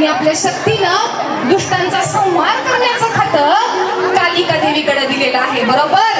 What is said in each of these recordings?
आणि आपल्या शक्तीनं दुष्टांचा संहार करण्याचं खातं कालिका देवीकडे दिलेलं आहे. बरोबर?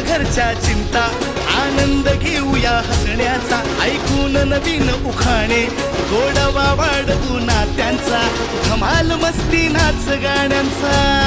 घरच्या चिंता. आनंद घेऊया हसण्याचा. ऐकून नवीन उखाणे. गोडवा वाढवू नात्यांचा. धमाल मस्ती नाच गाण्यांचा.